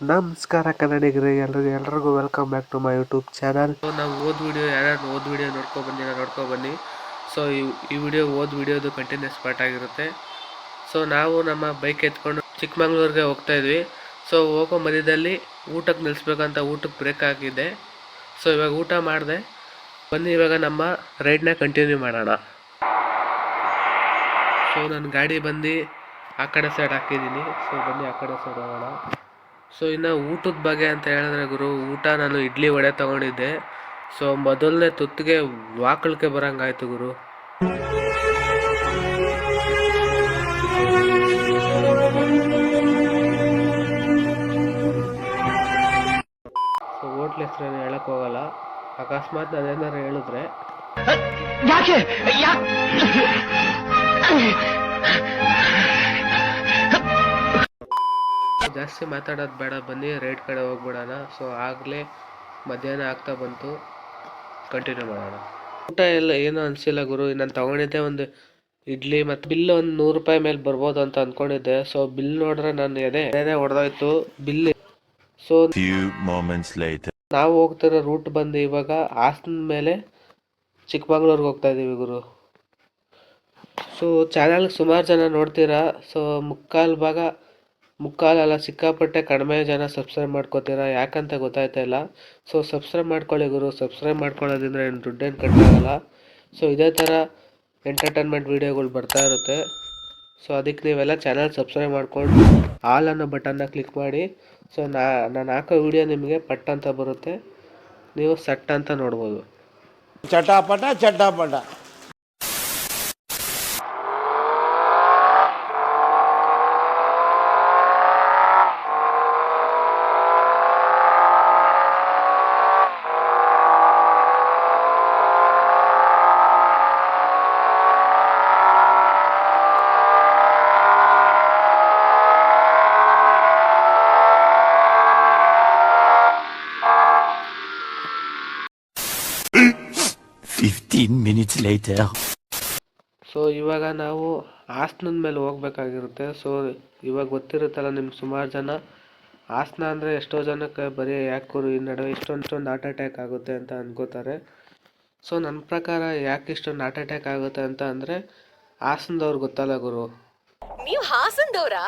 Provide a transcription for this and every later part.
ನಮಸ್ಕಾರ ಕನ್ನಡಿಗರೇ ಎಲ್ಲರಿಗೂ ಎಲ್ರಿಗೂ welcome back to my YouTube channel ನಾವು ಓದ್ ವಿಡಿಯೋ ಯಾರ್ಯಾರು ಓದ್ ವಿಡಿಯೋ ನೋಡ್ಕೊ ಬಂದಿರೋ ನೋಡ್ಕೊ ಬನ್ನಿ. ಸೊ ಈ ವಿಡಿಯೋ ಓದ್ ವಿಡಿಯೋದು ಕಂಟಿನ್ಯೂಸ್ ಪಾರ್ಟ್ ಆಗಿರುತ್ತೆ. ಸೊ ನಾವು ನಮ್ಮ ಬೈಕ್ ಎತ್ಕೊಂಡು ಚಿಕ್ಕಮಂಗ್ಳೂರಿಗೆ ಹೋಗ್ತಾ ಇದ್ವಿ. ಸೊ ಹೋಗೋ ಮಧ್ಯದಲ್ಲಿ ಊಟಕ್ಕೆ ನಿಲ್ಲಿಸ್ಬೇಕಂತ ಊಟಕ್ಕೆ ಬ್ರೇಕ್ ಆಗಿದೆ ಸೊ ಇವಾಗ ಊಟ ಮಾಡಿದೆ. ಬನ್ನಿ, ಇವಾಗ ನಮ್ಮ ರೈಡ್ನ ಕಂಟಿನ್ಯೂ ಮಾಡೋಣ. ಸೊ ನನ್ನ ಗಾಡಿ ಬಂದು ಆ ಕಡೆ ಸೈಡ್ ಹಾಕಿದ್ದೀನಿ. ಸೊ ಬನ್ನಿ, ಆ ಕಡೆ ಸೈಡ್ ಹೋಗೋಣ. ಸೊ ಇನ್ನು ಊಟದ ಬಗ್ಗೆ ಅಂತ ಹೇಳಿದ್ರೆ ಗುರು, ಊಟ ನಾನು ಇಡ್ಲಿ ವಡೆ ತಗೊಂಡಿದ್ದೆ. ಸೊ ಮೊದಲನೇ ತುತ್ತಿಗೆ ವಾಕಳಿಕೆ ಬರಂಗಾಯ್ತು ಗುರು. ಸೊ ಹೋಟ್ಲ್ ಹೆಸ್ರೇನು ಹೇಳಕ್ ಹೋಗಲ್ಲ. ಅಕಸ್ಮಾತ್ ನಾನೇನಾರು ಹೇಳಿದ್ರೆ ಯಾಕೆ? ಜಾಸ್ತಿ ಮಾತಾಡೋದು ಬೇಡ ಬನ್ನಿ ರೈಟ್ ಕಡೆ ಹೋಗ್ಬಿಡೋಣ. ಸೊ ಆಗಲೇ ಮಧ್ಯಾಹ್ನ ಆಗ್ತಾ ಬಂತು. ಕಂಟಿನ್ಯೂ ಮಾಡೋಣ. ಊಟ ಎಲ್ಲ ಏನೂ ಅನಿಸಿಲ್ಲ ಗುರು. ನಾನು ತಗೊಂಡಿದ್ದೆ ಒಂದು ಇಡ್ಲಿ ಮತ್ತು ಬಿಲ್ ಒಂದು ನೂರು ರೂಪಾಯಿ ಮೇಲೆ ಬರ್ಬೋದು ಅಂತ ಅಂದ್ಕೊಂಡಿದ್ದೆ ಸೊ ಬಿಲ್ ನೋಡಿದ್ರೆ ನಾನು ಎದೆ ಎದೆ ಹೊಡೆದೋಯ್ತು. Bill so. ನಾವು ಹೋಗ್ತಿರೋ ರೂಟ್ ಬಂದು ಇವಾಗ ಹಾಸನ ಮೇಲೆ ಚಿಕ್ಕಮಂಗ್ಳೂರ್ಗೆ ಹೋಗ್ತಾ ಇದ್ದೀವಿ ಗುರು. ಸೊ ಚಾನಲ್ಗೆ ಸುಮಾರು ಜನ ನೋಡ್ತೀರಾ? ಸೊ ಮುಕ್ಕಾಲು ಭಾಗ ಮುಕ್ಕಾಲಲ್ಲ ಸಿಕ್ಕಾಪಟ್ಟೆ ಕಡಿಮೆ ಜನ ಸಬ್ಸ್ಕ್ರೈಬ್ ಮಾಡ್ಕೋತೀರಾ? ಯಾಕಂತ ಗೊತ್ತಾಯ್ತಾ ಇಲ್ಲ. ಸೊ ಸಬ್ಸ್ಕ್ರೈಬ್ ಮಾಡ್ಕೊಳ್ಳಿ ಗುರು. ಸಬ್ಸ್ಕ್ರೈಬ್ ಮಾಡ್ಕೊಳ್ಳೋದ್ರಿಂದ ಏನು ದುಡ್ಡೇನು ಕಟ್ಟಾಗಲ್ಲ ಸೊ ಇದೇ ಥರ ಎಂಟರ್ಟೈನ್ಮೆಂಟ್ ವೀಡಿಯೋಗಳು ಬರ್ತಾ ಇರುತ್ತೆ. ಸೊ ಅದಕ್ಕೆ ನೀವೆಲ್ಲ ಚಾನಲ್ ಸಬ್ಸ್ಕ್ರೈಬ್ ಮಾಡ್ಕೊಂಡು ಆಲ್ ಅನ್ನೋ ಬಟನ್ನ ಕ್ಲಿಕ್ ಮಾಡಿ. ಸೊ ನಾ, ನಾನು ಹಾಕೋ ವಿಡಿಯೋ ನಿಮಗೆ ಪಟ್ ಅಂತ ಬರುತ್ತೆ. ನೀವು ಸಟ್ ಅಂತ ನೋಡ್ಬೋದು. ಚಟಾಪಟ ಚಟಾಪಟ. Fifteen minutes later. ಸೊ ಇವಾಗ ನಾವು ಹಾಸನದ ಮೇಲೆ ಹೋಗ್ಬೇಕಾಗಿರುತ್ತೆ. ಸೊ ಇವಾಗ ಗೊತ್ತಿರುತ್ತಲ್ಲ ನಿಮ್ಗೆ ಸುಮಾರು ಜನ. ಹಾಸನ ಅಂದರೆ ಎಷ್ಟೋ ಜನಕ್ಕೆ ಬರೀ ಯಾಕೆ ಗುರು ಈ ನಡುವೆ ಇಷ್ಟೊಂದೊಂದು ಹಾರ್ಟ್ ಅಟ್ಯಾಕ್ ಆಗುತ್ತೆ ಅಂತ ಅಂದ್ಕೋತಾರೆ ಸೊ ನನ್ನ ಪ್ರಕಾರ ಯಾಕೆ ಇಷ್ಟೊಂದು ಹಾರ್ಟ್ ಅಟ್ಯಾಕ್ ಆಗುತ್ತೆ ಅಂತ ಅಂದರೆ ಹಾಸನದವ್ರು ಗೊತ್ತಲ್ಲ ಗುರು. ನೀವು ಹಾಸನದವ್ರಾ?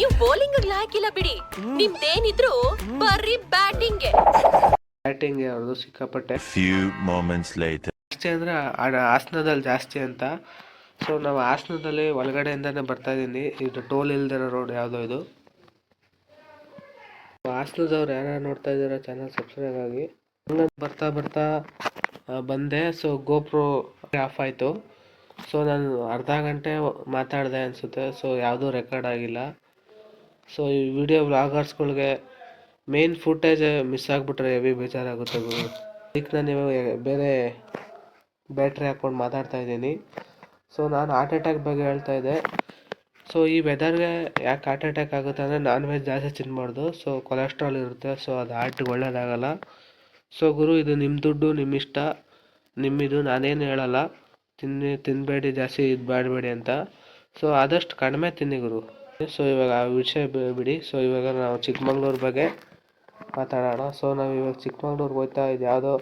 ನೀವು ಬೌಲಿಂಗ್ ಹಾಕಿಲ್ಲ ಬಿಡಿ. ನಿಮ್ದೇನಿದ್ರು ಬರೀ ಬ್ಯಾಟಿಂಗ್ ಬ್ಯಾಟಿಂಗ್ ಅವ್ರದ್ದು ಸಿಕ್ಕಾಪಟ್ಟೆ. Few moments later. ಜಾಸ್ತಿ ಅಂದರೆ ಹಾಸನದಲ್ಲಿ ಜಾಸ್ತಿ ಅಂತ. ಸೊ ನಾವು ಹಾಸನದಲ್ಲಿ ಒಳಗಡೆಯಿಂದನೇ ಬರ್ತಾಯಿದ್ದೀನಿ ಇದು ಟೋಲ್ ಇಲ್ದಿರೋ ರೋಡ್ ಯಾವುದೋ ಇದು. ಹಾಸನದವ್ರು ಯಾರು ನೋಡ್ತಾ ಇದ್ದೀರ ಚಾನಲ್ ಸಬ್ಸ್ಕ್ರೈಬ್ ಆಗಿ. ಬರ್ತಾ ಬರ್ತಾ ಬಂದೆ. ಸೊ ಗೋಪ್ರೋ ಆಫ್ ಆಯಿತು. ಸೊ ನಾನು ಅರ್ಧ ಗಂಟೆ ಮಾತಾಡಿದೆ ಅನಿಸುತ್ತೆ. ಸೊ ಯಾವುದೂ ರೆಕಾರ್ಡ್ ಆಗಿಲ್ಲ. ಸೊ ಈ ವಿಡಿಯೋ ವ್ಲಾಗರ್ಸ್ಗಳಿಗೆ ಮೇನ್ ಫುಟೇಜ್ ಮಿಸ್ ಆಗಿಬಿಟ್ರೆ ಹೆವಿ ಬೇಜಾರಾಗುತ್ತೆ ಅದಕ್ಕೆ ನಾನು ಇವಾಗ ಬೇರೆ ಬ್ಯಾಟ್ರಿ ಹಾಕ್ಕೊಂಡು ಮಾತಾಡ್ತಾ ಇದ್ದೀನಿ. ಸೊ ನಾನು ಹಾರ್ಟ್ ಅಟ್ಯಾಕ್ ಬಗ್ಗೆ ಹೇಳ್ತಾ ಇದ್ದೆ. ಸೊ ಈ ವೆದರ್ಗೆ ಯಾಕೆ ಹಾರ್ಟ್ ಅಟ್ಯಾಕ್ ಆಗುತ್ತೆ ಅಂದರೆ ನಾನ್ ವೆಜ್ ಜಾಸ್ತಿ ತಿನ್ನಬಾರ್ದು ಸೊ ಕೊಲೆಸ್ಟ್ರಾಲ್ ಇರುತ್ತೆ. ಸೊ ಅದು ಹಾರ್ಟ್ಗೆ ಒಳ್ಳೇದಾಗಲ್ಲ. ಸೊ ಗುರು, ಇದು ನಿಮ್ಮ ದುಡ್ಡು ನಿಮ್ಮ ಇಷ್ಟ. ನಿಮ್ಮಿದು ನಾನೇನು ಹೇಳಲ್ಲ. ತಿನ್ನಿ ತಿನ್ನಬೇಡಿ ಜಾಸ್ತಿ ಇದು ಮಾಡಬೇಡಿ ಅಂತ. ಸೊ ಆದಷ್ಟು ಕಡಿಮೆ ತಿನ್ನಿ ಗುರು. ಸೊ ಇವಾಗ ಆ ವಿಷಯ ಬಿಡಿ. ಸೊ ಇವಾಗ ನಾವು ಚಿಕ್ಕಮಂಗ್ಳೂರು ಬಗ್ಗೆ ಮಾತಾಡೋಣ. ಸೊ ನಾವು ಇವಾಗ ಚಿಕ್ಕಮಂಗ್ಳೂರ್ಗೆ ಹೋಗ್ತಾ ಇದು ಯಾವುದೋ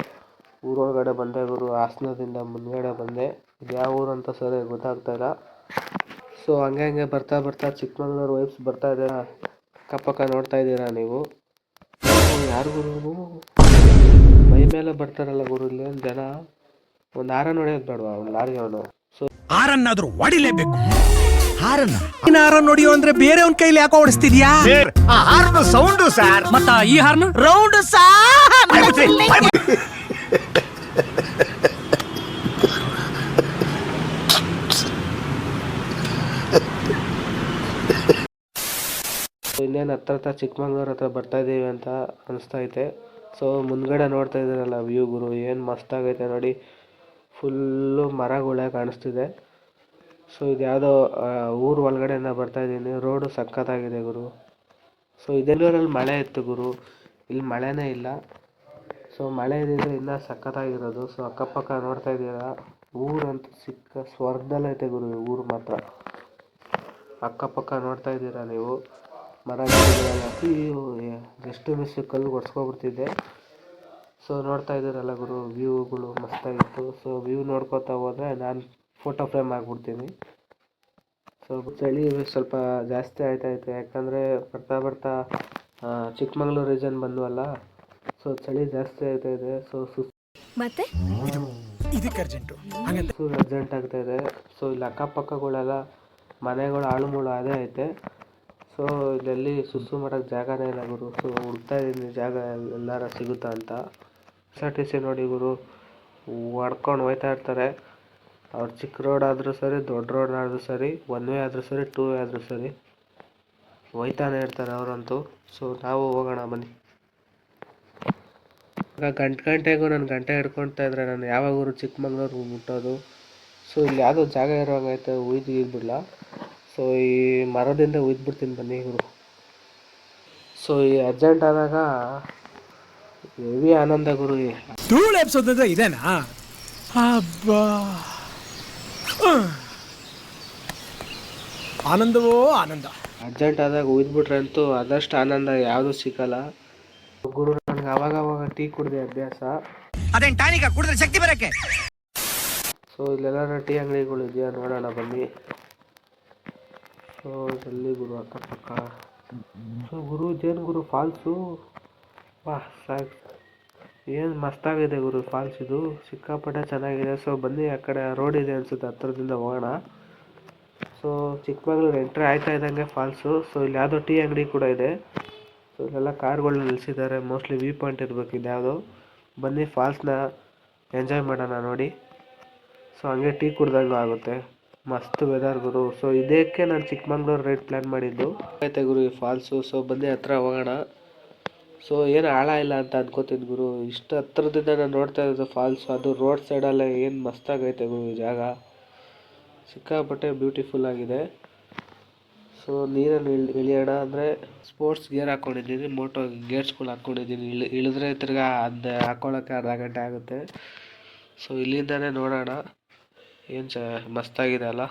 ಊರೊಳಗಡೆ ಬಂದೆ ಗುರು ಹಾಸನದಿಂದ ಮುಂದ್ಗಡೆ ಬಂದೆ. ಇದು ಯಾವ ಊರು ಅಂತ ಸರಿಯಾಗಿ ಗೊತ್ತಾಗ್ತಾ ಇಲ್ಲ. ಸೊ ಹಂಗೆ ಹಂಗೆ ಬರ್ತಾ ಬರ್ತಾ ಚಿಕ್ಕಮಂಗ್ಳೂರು ವೈಬ್ಸ್ ಬರ್ತಾ ಇದೆ. ಅಕ್ಕಪಕ್ಕ ನೋಡ್ತಾ ಇದ್ದೀರಾ ನೀವು? ಯಾರು ಗುರು ಮೈ ಮೇಲೆ ಬರ್ತಾರಲ್ಲ ಗುರು ಇಲ್ಲಿ ಜನ. ಒಂದು ಹಾರ ನೋಡಿಯೋದು ಬೇಡವಾ? ಒಂದು ಲಾರಿ ಅವನು. ಸೊ ಹಾರನ್ನಾದ್ರೂ ಹೊಡಿಲೇಬೇಕು. ಹಾರನ್ನ. ಹಾರ ಹಾರನ್ ನೋಡಿಯೋ ಅಂದ್ರೆ ಬೇರೆ ಅವ್ನ ಕೈಲಿ ಯಾಕೋ ಓಡಿಸ್ತಿದ್ಯಾ ಆ ಹಾರ್ನ್ ಸೌಂಡು ಸರ್ ಮತ್ತ ಈ ಹಾರ್ನ್? ರೌಂಡ್ ಸಾರ್ ಇನ್ನೇನು ಹತ್ರ ಹತ್ರ ಚಿಕ್ಕಮಂಗ್ಳೂರು ಹತ್ರ ಬರ್ತಾ ಇದ್ದೀವಿ ಅಂತ ಅನಿಸ್ತೈತೆ ಸೊ ಮುಂದ್ಗಡೆ ನೋಡ್ತಾ ಇದ್ದೀರಲ್ಲ ವ್ಯೂ ಗುರು, ಏನು ಮಸ್ತಾಗೈತೆ ನೋಡಿ. ಫುಲ್ಲು ಮರಗಳೇ ಕಾಣಿಸ್ತಿದೆ. ಸೊ ಇದು ಯಾವುದೋ ಊರು ಒಳಗಡೆಯಿಂದ ಬರ್ತಾ ಇದ್ದೀನಿ ರೋಡು ಸಖತ್ತಾಗಿದೆ ಗುರು. ಸೊ ಇದೆಲ್ಲೂರಲ್ಲಿ ಮಳೆ ಇತ್ತು ಗುರು. ಇಲ್ಲಿ ಮಳೆನೇ ಇಲ್ಲ. ಸೊ ಮಳೆ ಇದ್ದಿದ್ರೆ ಇನ್ನೂ ಸಖತ್ತಾಗಿರೋದು. ಸೊ ಅಕ್ಕಪಕ್ಕ ನೋಡ್ತಾ ಇದ್ದೀರಾ? ಊರಂತೂ ಸಿಕ್ಕ ಸ್ವರ್ಗದಲ್ಲೈತೆ ಗುರು, ಊರು ಮಾತ್ರ. ಅಕ್ಕಪಕ್ಕ ನೋಡ್ತಾ ಇದ್ದೀರಾ ನೀವು? ಮರ ಗಿಡಗಳೆಲ್ಲ ಹಾಕಿ ಜಸ್ಟ್ ಮಿಸ್ ಕಲ್ಲು ಒಡ್ಸ್ಕೊಬಿಡ್ತಿದ್ದೆ. ಸೊ ನೋಡ್ತಾ ಇದ್ದೀರಲ್ಲ ಗುರು ವ್ಯೂಗಳು ಮಸ್ತಾಗಿತ್ತು ಸೊ ವ್ಯೂ ನೋಡ್ಕೊತಾ ಹೋದ್ರೆ ನಾನು ಫೋಟೋ ಫ್ರೇಮ್ ಆಗಿಬಿಡ್ತೀನಿ. ಸೊ ಚಳಿ ಸ್ವಲ್ಪ ಜಾಸ್ತಿ ಆಯ್ತಾಯಿತ್ತು ಯಾಕಂದರೆ ಬರ್ತಾ ಬರ್ತಾ ಚಿಕ್ಕಮಗಳೂರು ರೀಜನ್ ಬಂದ್ವಲ್ಲ. ಸೊ ಚಳಿ ಜಾಸ್ತಿ ಆಯ್ತಾ ಇದೆ ಸೊ ಮತ್ತೆ? ಇದಕ್ಕೆ ಅರ್ಜೆಂಟು ಆಗ್ತಾ ಇದೆ. ಸೊ ಇಲ್ಲಿ ಅಕ್ಕಪಕ್ಕಗಳೆಲ್ಲ ಮನೆಗಳು ಆಳು ಮೂಳು ಅದೇ ಐತೆ. ಸೊ ಇಲ್ಲೆಲ್ಲಿ ಸುಸು ಮಾಡೋಕ್ಕೆ ಜಾಗನೇ ಇಲ್ಲ ಗುರು. ಸೊ ಹುಡ್ತಾ ಇದ್ದೀನಿ ಜಾಗ ಎಲ್ಲಾರ ಸಿಗುತ್ತಾ ಅಂತ. ಎಸ್ ಆರ್ ಟಿ ಸಿ ನೋಡಿ ಗುರು. ಹೊಡ್ಕೊಂಡು ಹೋಯ್ತಾ ಇರ್ತಾರೆ. ಅವ್ರು ಚಿಕ್ಕ ರೋಡ್ ಆದರೂ ಸರಿ, ದೊಡ್ಡ ರೋಡ್ ಆದರೂ ಸರಿ ಒನ್ ವೇ ಆದರೂ ಸರಿ ಟೂ ವೇ ಆದರೂ ಸರಿ ಹೋಯ್ತಾನೆ ಇರ್ತಾರೆ ಅವರಂತೂ. ಸೊ ನಾವು ಹೋಗೋಣ ಬನ್ನಿ. ಈಗ ಗಂಟೆ ಗಂಟೆಗೂ ನಾನು ಗಂಟೆ ಹಿಡ್ಕೊಳ್ತಾ ಇದ್ರೆ ನಾನು ಯಾವಾಗ ಊರು ಚಿಕ್ಕಮಂಗ್ಳೂರು ಮುಟ್ಟೋದು? ಸೊ ಇಲ್ಲಿ ಯಾವುದೋ ಜಾಗ ಇರೋಂಗೈತೆ ಉಯ್ದು ಗೀದ್ಬಿಡ್ಲ ಸೊ ಈ ಮರದಿಂದ ಉಯ್ದ್ಬಿಡ್ತೀನಿ ಬನ್ನಿ ಇವರು ಸೊ ಈ ಅರ್ಜೆಂಟ್ ಆದಾಗ ಹೆವಿ ಆನಂದ ಗುರು ಧೂಳು ಎಬ್ಸೋದಂದ್ರೆ ಇದೇನಾ? ಅಬ್ಬಾ. ಆನಂದವೋ ಆನಂದ. ಅರ್ಜೆಂಟ್ ಆದಾಗ ಉಯ್ದ್ಬಿಟ್ರೆ ಅಂತೂ ಅದಷ್ಟು ಆನಂದ ಯಾವುದು ಸಿಕ್ಕಲ್ಲ ಗುರು ನನಗೆ ಅವಾಗ ಅವಾಗ ಟೀ ಕುಡಿದೆ ಅಭ್ಯಾಸ. ಅದೇನು ಟಾನಿಕ? ಕುಡಿದ್ರೆ ಶಕ್ತಿ ಬರಕ್ಕೆ? ಸೊ ಇಲ್ಲೆಲ್ಲ ಟೀ ಅಂಗಡಿಗಳು ಇದೆಯಾ ನೋಡೋಣ ಬನ್ನಿ. ಸೊ ಜಲ್ಲಿ ಗುರು ಅಕ್ಕಪಕ್ಕ ಸೊ ಗುರು ಜೇನು ಗುರು ಫಾಲ್ಸು ವಾಹ್ ಸಾಕು. ಏನು ಮಸ್ತಾಗಿದೆ ಗುರು ಫಾಲ್ಸ್ ಇದು? ಸಿಕ್ಕಾಪಟ್ಟೆ ಚೆನ್ನಾಗಿದೆ. ಸೊ ಬನ್ನಿ, ಆ ಕಡೆ ರೋಡ್ ಇದೆ ಅನ್ಸುತ್ತೆ, ಹತ್ರದಿಂದ ಹೋಗೋಣ. ಸೊ ಚಿಕ್ಕಮಗಳೂರು ಎಂಟ್ರಿ ಆಯ್ತಾ ಇದ್ದಂಗೆ ಫಾಲ್ಸು ಸೊ ಇಲ್ಲಿ ಯಾವುದೋ ಟೀ ಅಂಗಡಿ ಕೂಡ ಇದೆ. ಸೊ ಇಲ್ಲೆಲ್ಲ ಕಾರ್ಗಳನ್ನ ನಿಲ್ಸಿದ್ದಾರೆ. ಮೋಸ್ಟ್ಲಿ ವ್ಯೂ ಪಾಯಿಂಟ್ ಇರಬೇಕು ಇದು ಯಾವುದೋ. ಬನ್ನಿ ಫಾಲ್ಸ್ನ ಎಂಜಾಯ್ ಮಾಡೋಣ ನೋಡಿ. ಸೊ ಹಂಗೆ ಟೀ ಕುಡ್ದಂಗೂ ಆಗುತ್ತೆ. ಮಸ್ತ್ ವೆದರ್ ಗುರು. ಸೊ ಇದಕ್ಕೆ ನಾನು ಚಿಕ್ಕಮಂಗ್ಳೂರು ರೈಡ್ ಪ್ಲ್ಯಾನ್ ಮಾಡಿದ್ದು. ಐತೆ ಗುರು, ಈ ಫಾಲ್ಸು ಸೊ ಬನ್ನಿ ಹತ್ರ ಹೋಗೋಣ. ಸೊ ಏನು ಆಳ ಇಲ್ಲ ಅಂತ ಅನ್ಕೋತೀನಿ ಗುರು. ಇಷ್ಟು ಹತ್ರದಿಂದ ನಾನು ನೋಡ್ತಾ ಇರೋದು ಫಾಲ್ಸು ಅದು ರೋಡ್ ಸೈಡಲ್ಲ ಏನು ಮಸ್ತಾಗೈತೆ ಗುರು ಈ ಜಾಗ. ಸಿಕ್ಕಾಪಟ್ಟೆ ಬ್ಯೂಟಿಫುಲ್ ಆಗಿದೆ. ಸೊ ನೀರಲ್ಲಿ ಇಳಿ, ಇಳಿಯೋಣ. ಅಂದರೆ ಸ್ಪೋರ್ಟ್ಸ್ ಗೇರ್ ಹಾಕ್ಕೊಂಡಿದ್ದೀನಿ ಮೋಟೋ ಗೇರ್ಸ್ಗಳು ಹಾಕ್ಕೊಂಡಿದ್ದೀನಿ ಇಳಿ, ಇಳಿದ್ರೆ ತಿರ್ಗಾ ಅದು ಹಾಕ್ಕೊಳ್ಳೋಕ್ಕೆ ಅರ್ಧ ಗಂಟೆ ಆಗುತ್ತೆ. ಸೊ ಇಲ್ಲಿಂದನೇ ನೋಡೋಣ. ಏನು ಚ ಮಸ್ತಾಗಿದೆ ಅಲ್ಲ?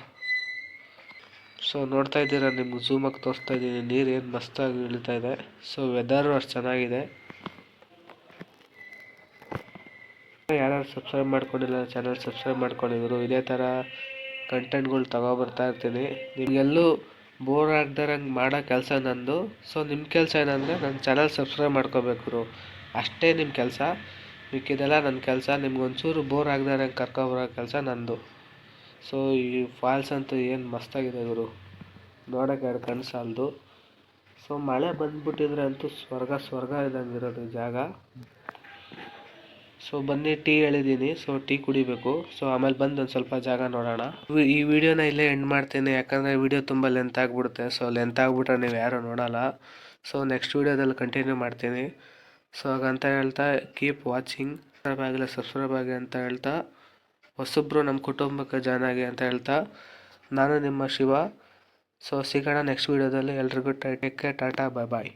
ಸೊ ನೋಡ್ತಾ ಇದ್ದೀರಾ ನಿಮ್ಗೆ ಝೂಮಾಗಿ ತೋರಿಸ್ತಾ ಇದ್ದೀನಿ. ನೀರು ಏನು ಮಸ್ತಾಗಿ ಇಳಿತಾ ಇದೆ. ಸೊ ವೆದರು ಅಷ್ಟು ಚೆನ್ನಾಗಿದೆ. ಯಾರ್ಯಾರು ಸಬ್ಸ್ಕ್ರೈಬ್ ಮಾಡ್ಕೊಂಡಿಲ್ಲ ಚಾನಲ್ ಸಬ್ಸ್ಕ್ರೈಬ್ ಮಾಡ್ಕೊಂಡಿದ್ರು, ಇದೇ ಥರ ಕಂಟೆಂಟ್ಗಳು ತಗೊಬರ್ತಾ ಇರ್ತೀನಿ. ನಿಮಗೆಲ್ಲೂ ಬೋರ್ ಆಗ್ದಾರಂಗೆ ಮಾಡೋ ಕೆಲಸ ನಂದು. ಸೊ ನಿಮ್ಮ ಕೆಲಸ ಏನಂದರೆ ನನ್ನ ಚಾನಲ್ ಸಬ್ಸ್ಕ್ರೈಬ್ ಮಾಡ್ಕೋಬೇಕು ಅಷ್ಟೇ ನಿಮ್ಮ ಕೆಲಸ. ಮಿಕ್ಕಿದೆಲ್ಲ ನನ್ನ ಕೆಲಸ. ನಿಮ್ಗೆ ಒಂಚೂರು ಬೋರ್ ಆಗ್ದಾರಂಗೆ ಕರ್ಕೊಬರೋ ಕೆಲಸ ನಂದು. ಸೊ ಈ ಫಾಲ್ಸ್ ಅಂತೂ ಏನು ಮಸ್ತಾಗಿದೆ ಗುರು. ನೋಡೋಕೆ ಎರಡು ಕಣ್ಣು ಸಾಲದು. ಸೊ ಮಳೆ ಬಂದುಬಿಟ್ಟಿದ್ರೆ ಅಂತೂ ಸ್ವರ್ಗ ಸ್ವರ್ಗ ಇದ್ದಂಗೆ ಇರೋದು ಜಾಗ. ಸೊ ಬನ್ನಿ, ಟೀ ಹೇಳಿದ್ದೀನಿ ಸೊ ಟೀ ಕುಡಿಬೇಕು. ಸೊ ಆಮೇಲೆ ಬಂದು ಒಂದು ಸ್ವಲ್ಪ ಜಾಗ ನೋಡೋಣ. ಈ ವಿಡಿಯೋನ ಇಲ್ಲೇ ಎಂಡ್ ಮಾಡ್ತೀನಿ. ಯಾಕಂದರೆ ವಿಡಿಯೋ ತುಂಬ ಲೆಂತ್ ಆಗಿಬಿಡುತ್ತೆ. ಸೊ ಲೆಂತ್ ಆಗಿಬಿಟ್ರೆ ನೀವು ಯಾರೂ ನೋಡೋಲ್ಲ. ಸೊ ನೆಕ್ಸ್ಟ್ ವಿಡಿಯೋದಲ್ಲಿ ಕಂಟಿನ್ಯೂ ಮಾಡ್ತೀನಿ. ಸೊ ಹಾಗಂತ ಹೇಳ್ತಾ ಕೀಪ್ ವಾಚಿಂಗ್ ಸಬ್ಸ್ಕ್ರೈಬ್ ಆಗಿಲ್ಲ ಸಬ್ಸ್ಕ್ರೈಬ್ ಆಗಿ ಅಂತ ಹೇಳ್ತಾ. ಹೊಸಬ್ರು ನಮ್ಮ ಕುಟುಂಬಕ್ಕೆ ಜಾಯ್ನ್ ಆಗಿ ಅಂತ ಹೇಳ್ತಾ, ನಾನು ನಿಮ್ಮ ಶಿವ. ಸೊ ಸಿಗೋಣ ನೆಕ್ಸ್ಟ್ ವೀಡಿಯೋದಲ್ಲಿ ಎಲ್ರಿಗೂ take care tata bye bye